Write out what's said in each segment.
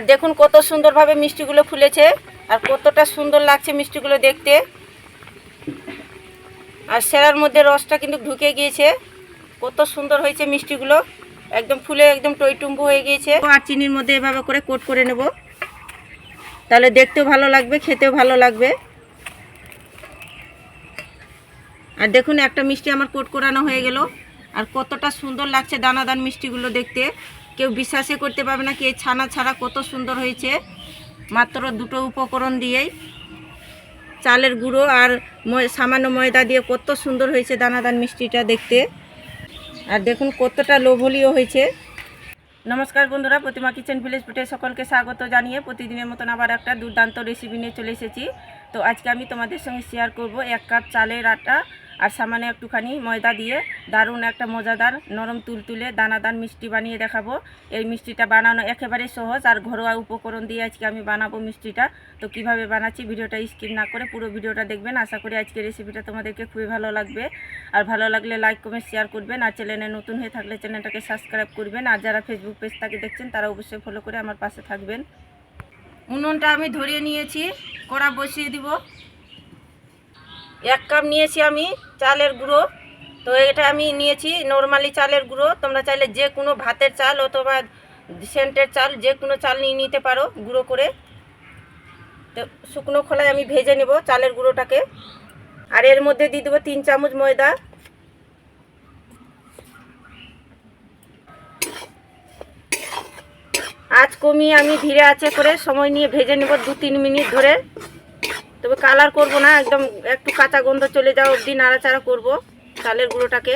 আর দেখুন কত সুন্দরভাবে মিষ্টিগুলো ফুলেছে আর কতটা সুন্দর লাগছে মিষ্টিগুলো দেখতে। আর সেরার মধ্যে রসটা কিন্তু ঢুকে গিয়েছে। কত সুন্দর হয়েছে মিষ্টিগুলো। একদম ফুলে একদম টইটুম্বু হয়ে গিয়েছে। আর চিনির মধ্যে এভাবে করে কোট করে নেব। তাহলে দেখতেও ভালো লাগবে, খেতেও ভালো লাগবে। আর দেখুন একটা মিষ্টি আমার কোট করানো হয়ে গেল। আর কতটা সুন্দর লাগছে দানাদান মিষ্টিগুলো দেখতে। কেউ বিশ্বাসই করতে পারবে না কি এই ছানা ছাড়া কত সুন্দর হয়েছে। মাত্র দুটো উপকরণ দিয়েই। চালের গুঁড়ো আর সামান্য ময়দা দিয়ে কত সুন্দর হয়েছে দানাদান মিষ্টিটা দেখতে। আর দেখুন কতটা লোভনীয় হয়েছে। নমস্কার বন্ধুরা, প্রতিমা কিচেন ভিলেজ ফুটে সকলকে স্বাগত জানিয়ে প্রতিদিনের মতন আবার একটা দুর্দান্ত রেসিপি নিয়ে চলে এসেছি। তো আজকে আমি তোমাদের সঙ্গে শেয়ার করব এক কাপ চালের আটা আর সামান্য একটুখানি ময়দা দিয়ে দারুণ একটা মজাদার নরম তুলতুলে দানাদার মিষ্টি বানিয়ে দেখাবো। এই মিষ্টিটা বানানো একেবারে সহজ আর ঘরোয়া উপকরণ দিয়ে আজকে আমি বানাবো মিষ্টিটা। তো কীভাবে বানাচ্ছি ভিডিওটা স্কিপ না করে পুরো ভিডিওটা দেখবেন। আশা করি আজকে রেসিপিটা তোমাদেরকে খুবই ভালো লাগবে। আর ভালো লাগলে লাইক কমেন্ট শেয়ার করবেন। আর চ্যানেলে নতুন হয়ে থাকলে চ্যানেলটাকে সাবস্ক্রাইব করবেন। আর যারা ফেসবুক পেজ থেকে দেখছেন, তারা অবশ্যই ফলো করে আমার পাশে থাকবেন। উনুনটা আমি ধরিয়ে নিয়েছি। কড়া বসিয়ে দিব। এক কাপ নিয়েছি আমি চালের গুঁড়ো। তো এটা আমি নিয়েছি নর্মালি চালের গুঁড়ো। তোমরা চাইলে যে কোনো ভাতের চাল অথবা সেন্টের চাল, যে কোনো চাল নিয়ে নিতে পারো গুঁড়ো করে। তো শুকনো খোলায় আমি ভেজে নেব চালের গুঁড়োটাকে। আর এর মধ্যে দিয়ে দেবো তিন চামচ ময়দা। আজ কমিয়ে আমি ধীরে আছে করে সময় নিয়ে ভেজে নেব দু তিন মিনিট ধরে। তবে কালার করব না, একদম একটু কাঁচা গন্ধ চলে যাওয়া অবধি নাড়াচাড়া করব চালের গুঁড়োটাকে।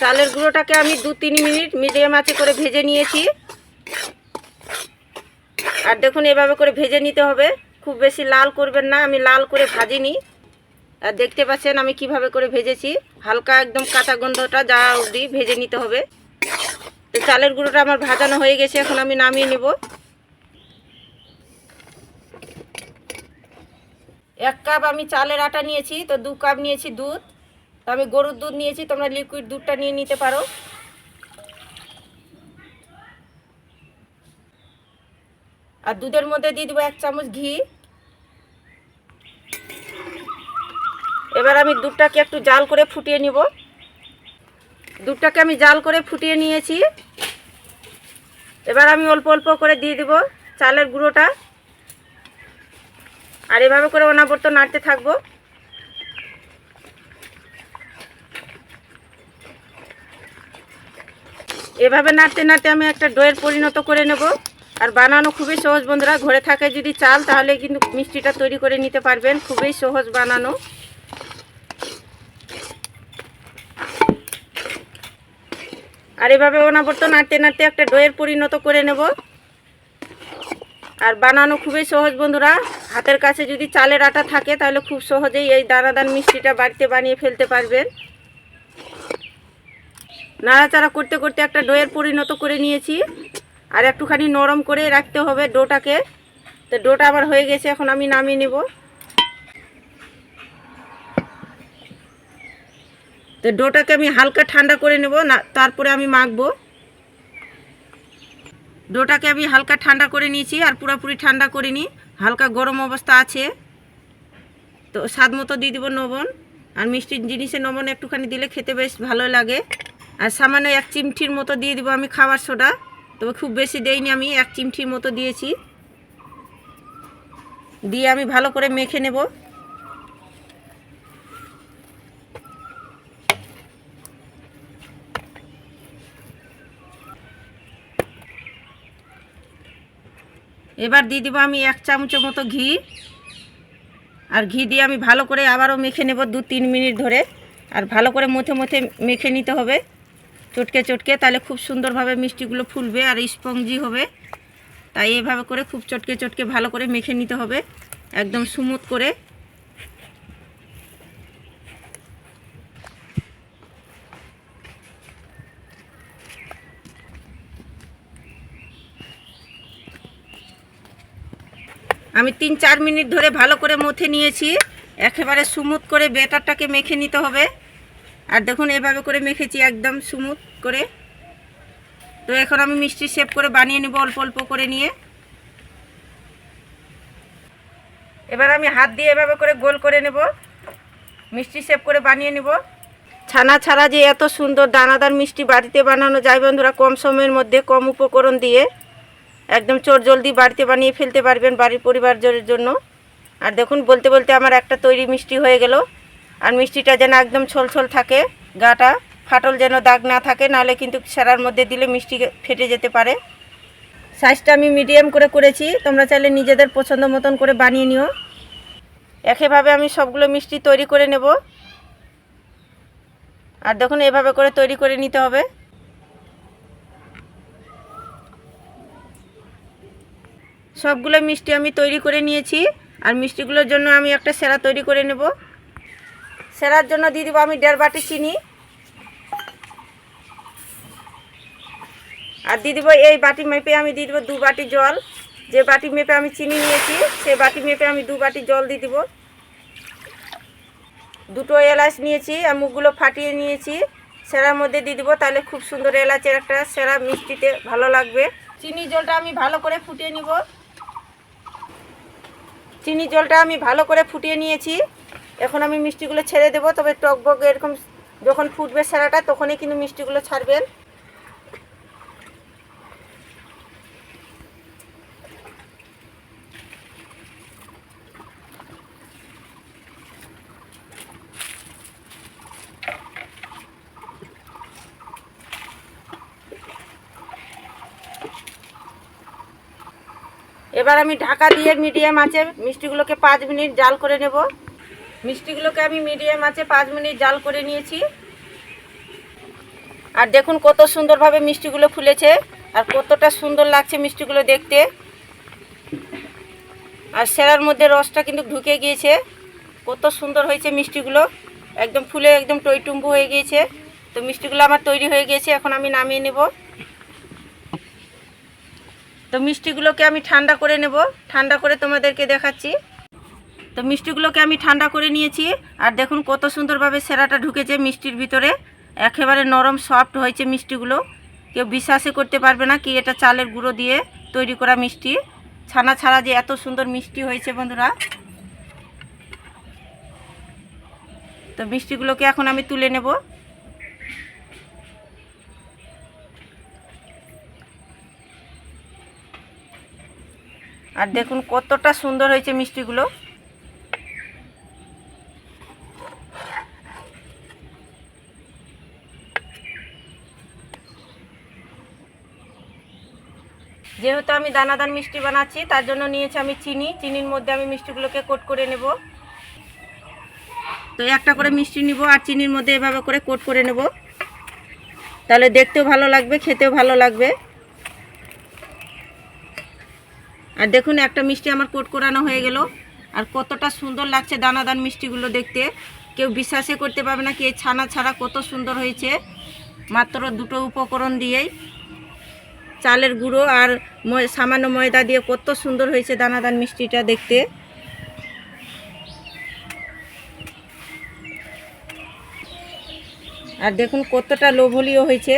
চালের গুঁড়োটাকে আমি দু তিন মিনিট মিডিয়াম আঁচে করে ভেজে নিয়েছি। আর দেখুন এভাবে করে ভেজে নিতে হবে, খুব বেশি লাল করবেন না, আমি লাল করে ভাজিনি। আর দেখতে পাচ্ছেন আমি কীভাবে করে ভেজেছি, হালকা একদম কাঁচা গন্ধটা যা অবধি ভেজে নিতে হবে। তো চালের গুঁড়োটা আমার ভাজানো হয়ে গেছে, এখন আমি নামিয়ে নেব। এক কাপ আমি চালের আটা নিয়েছি, তো দু কাপ নিয়েছি দুধ। তো আমি গরুর দুধ নিয়েছি, তোমরা লিকুইড দুধটা নিয়ে নিতে পারো। আর দুধের মধ্যে দিয়ে দেবো এক চামচ ঘি। এবার আমি দুধটাকে একটু জাল করে ফুটিয়ে নিব। দুধটাকে আমি জাল করে ফুটিয়ে নিয়েছি। এবার আমি অল্প অল্প করে দিয়ে দিব চালের গুঁড়োটা। আর এভাবে করে অনাবর্ত নাড়তে থাকব। এভাবে নাড়তে নাড়তে আমি একটা ডোয়ের পরিণত করে নেব। আর বানানো খুবই সহজ বন্ধুরা, ঘরে থাকে যদি চাল, তাহলে কিন্তু মিষ্টিটা তৈরি করে নিতে পারবেন। খুবই সহজ বানানো। আর এভাবে অনাবর্ত নাড়তে নাড়তে একটা ডোয়ের পরিণত করে নেব। আর বানানো খুবই সহজ বন্ধুরা। হাতের কাছে যদি চালের আটা থাকে, তাহলে খুব সহজেই এই দানাদান মিষ্টিটা বাড়িতে বানিয়ে ফেলতে পারবেন। নাড়াচাড়া করতে করতে একটা ডোয়ের পরিণত করে নিয়েছি। আর একটুখানি নরম করে রাখতে হবে ডোটাকে। তো ডোটা আবার হয়ে গেছে, এখন আমি নামিয়ে নেব। তো ডোটাকে আমি হালকা ঠান্ডা করে নেব, না, তারপরে আমি মাখবো। ডোটাকে আমি হালকা ঠান্ডা করে নিয়েছি, আর পুরোপুরি ঠান্ডা করিনি। হালকা গরম অবস্থা আছে। তো স্বাদ মতো দিয়ে দেবো লবণ আর মিষ্টির জিনিসে লবণ একটুখানি দিলে খেতে বেশ ভালো লাগে। আর সামান্য এক চিমঠির মতো দিয়ে দিব আমি খাবার সোডা। তবে খুব বেশি দেইনি আমি, এক চিমঠির মতো দিয়েছি। দিয়ে আমি ভালো করে মেখে নেব। এবার দিয়ে দেবো আমি এক চামচের মতো ঘি। আর ঘি দিয়ে আমি ভালো করে আবারও মেখে নেব দু তিন মিনিট ধরে। আর ভালো করে মথে মথে মেখে নিতে হবে। চটকে চটকে, তাহলে খুব সুন্দরভাবে মিষ্টিগুলো ফুলবে আর স্পঞ্জি হবে। তাই এভাবে করে খুব চটকে চটকে ভালো করে মেখে নিতে হবে। একদম স্মুথ করে। আমি তিন চার মিনিট ধরে ভালো করে মথে নিয়েছি। একেবারে স্মুথ করে বেটারটাকে মেখে নিতে হবে। আর দেখুন, এভাবে করে মেখেছি একদম স্মুথ করে। তো এখন আমি মিষ্টি শেপ করে বানিয়ে নেব অল্প অল্প করে নিয়ে। এবার আমি হাত দিয়ে এভাবে করে গোল করে নেব। মিষ্টি শেপ করে বানিয়ে নেব। ছানা ছাড়া যে এত সুন্দর দানাদার মিষ্টি বাড়িতে বানানো যায় বন্ধুরা, কম সময়ের মধ্যে, কম উপকরণ দিয়ে। একদম চোর জলদি বাড়িতে বানিয়ে ফেলতে পারবেন বাড়ির পরিবারজনের জন্য। আর দেখুন, বলতে বলতে আমার একটা তৈরি মিষ্টি হয়ে গেল। আর মিষ্টিটা যেন একদম ছল ছল থাকে, গাটা, ফাটল যেন দাগ না থাকে, নাহলে কিন্তু সেরার মধ্যে দিলে মিষ্টি ফেটে যেতে পারে। সাইজটা আমি মিডিয়াম করে করেছি, তোমরা চাইলে নিজেদের পছন্দ মতন করে বানিয়ে নিও। একইভাবে আমি সবগুলো মিষ্টি তৈরি করে নেব। আর দেখুন, এভাবে করে তৈরি করে নিতে হবে। সবগুলো মিষ্টি আমি তৈরি করে নিয়েছি। আর মিষ্টিগুলোর জন্য আমি একটা সেরা তৈরি করে নেব। সেরার জন্য দিয়ে দেবো আমি দেড় বাটি চিনি। আর দিয়ে দেবো এই বাটি মেপে আমি দিয়ে দেবো দু বাটি জল। যে বাটি মেপে আমি চিনি নিয়েছি সেই বাটি মেপে আমি দু বাটি জল দিয়ে দেবো। দুটো এলাচ নিয়েছি আর মুখগুলো ফাটিয়ে নিয়েছি। সেরার মধ্যে দিয়ে দেবো, তাহলে খুব সুন্দর এলাচের একটা সেরা মিষ্টিতে ভালো লাগবে। চিনি জলটা আমি ভালো করে ফুটিয়ে নিব। চিনি জলটা আমি ভালো করে ফুটিয়ে নিয়েছি। এখন আমি মিষ্টিগুলো ছেড়ে দেবো, তবে টক টকবক এরকম যখন ফুটবে সারাটা, তখনই কিন্তু মিষ্টিগুলো ছাড়বেন। এবার আমি ঢাকা দিয়ে মিডিয়াম আছে, মিষ্টিগুলোকে পাঁচ মিনিট জাল করে নেব। মিষ্টিগুলোকে আমি মিডিয়াম আছে পাঁচ মিনিট জাল করে নিয়েছি। আর দেখুন কত সুন্দরভাবে মিষ্টিগুলো ফুলেছে, আর কতটা সুন্দর লাগছে মিষ্টিগুলো দেখতে। আর সেরার মধ্যে রসটা কিন্তু ঢুকে গিয়েছে। কত সুন্দর হয়েছে মিষ্টিগুলো। একদম ফুলে একদম টইটুম্বু হয়ে গিয়েছে। তো মিষ্টিগুলো আমার তৈরি হয়ে গিয়েছে, এখন আমি নামিয়ে নেব। তো মিষ্টিগুলোকে আমি ঠান্ডা করে নেব। ঠান্ডা করে তোমাদেরকে দেখাচ্ছি। তো মিষ্টিগুলোকে আমি ঠান্ডা করে নিয়েছি। আর দেখুন কত সুন্দরভাবে সেরাটা ঢুকেছে মিষ্টির ভিতরে। একেবারে নরম সফট হয়েছে মিষ্টিগুলো। কেউ বিশ্বাসই করতে পারবে না কি এটা চালের গুঁড়ো দিয়ে তৈরি করা মিষ্টি। ছানা ছাড়া যে এত সুন্দর মিষ্টি হয়েছে বন্ধুরা। তো মিষ্টিগুলোকে এখন আমি তুলে নেব। আর দেখুন কতটা সুন্দর হয়েছে মিষ্টিগুলো। যেহেতু আমি দানাদার মিষ্টি বানাচ্ছি, তার জন্য নিয়েছি আমি চিনি। চিনির মধ্যে আমি মিষ্টিগুলোকে কোট করে নেব। তো একটা করে মিষ্টি নিব আর চিনির মধ্যে এভাবে করে কোট করে নেব। তাহলে দেখতেও ভালো লাগবে, খেতেও ভালো লাগবে। আর দেখুন, একটা মিষ্টি আমার কোট করানো হয়ে গেল। আর কতটা সুন্দর লাগছে দানাদার মিষ্টিগুলো দেখতে। কেউ বিশ্বাসই করতে পারবে না কি এই ছানা ছাড়া কত সুন্দর হয়েছে। মাত্র দুটো উপকরণ দিয়েই। চালের গুঁড়ো আর সামান্য ময়দা দিয়ে কত সুন্দর হয়েছে দানাদার মিষ্টিটা দেখতে। আর দেখুন, কতটা লোভনীয় হয়েছে।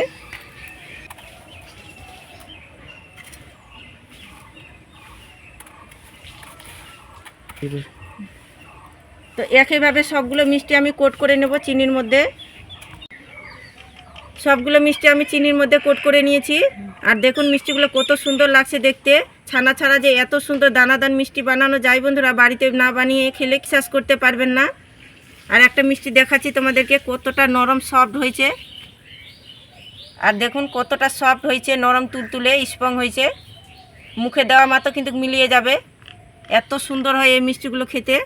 তো একইভাবে সবগুলো মিষ্টি আমি কোট করে নেব চিনির মধ্যে। সবগুলো মিষ্টি আমি চিনির মধ্যে কোট করে নিয়েছি। আর দেখুন মিষ্টিগুলো কত সুন্দর লাগছে দেখতে। ছানা ছাড়া যে এত সুন্দর দানাদার মিষ্টি বানানো যায় বন্ধুরা, বাড়িতে না বানিয়ে খেলে শেষ করতে পারবেন না। আর একটা মিষ্টি দেখাচ্ছি তোমাদেরকে, কতটা নরম সফট হয়েছে। আর দেখুন কতটা সফট হয়েছে, নরম তুলতুলে স্পং হয়েছে। মুখে দেওয়া মাত্র কিন্তু মিলিয়ে যাবে। এত সুন্দর হয় এই মিষ্টিগুলো খেতে।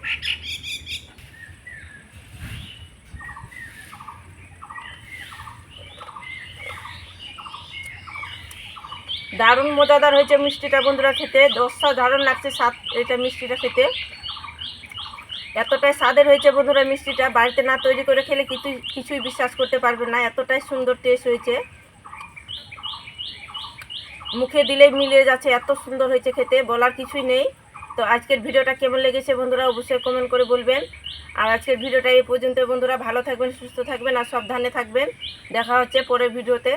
দারুণ মজাদার হয়েছে মিষ্টিটা বন্ধুরা খেতে। দশটা দারুণ লাগছে স্বাদ এটা মিষ্টিটা খেতে। এতটাই স্বাদের হয়েছে বন্ধুরা মিষ্টিটা। বাড়িতে না তৈরি করে খেলে কিছু কিছুই বিশ্বাস করতে পারবে না। এতটাই সুন্দর টেস্ট হয়েছে। মুখে দিলে মিলিয়ে যাচ্ছে। এত সুন্দর হয়েছে খেতে। বলার কিছুই নেই। তো আজকের ভিডিওটা কেমন লেগেছে বন্ধুরা অবশ্যই কমেন্ট করে বলবেন। আর আজকের ভিডিওটা এই পর্যন্ত বন্ধুরা, ভালো থাকবেন, সুস্থ থাকবেন, আর সাবধানে থাকবেন। দেখা হচ্ছে পরের ভিডিওতে।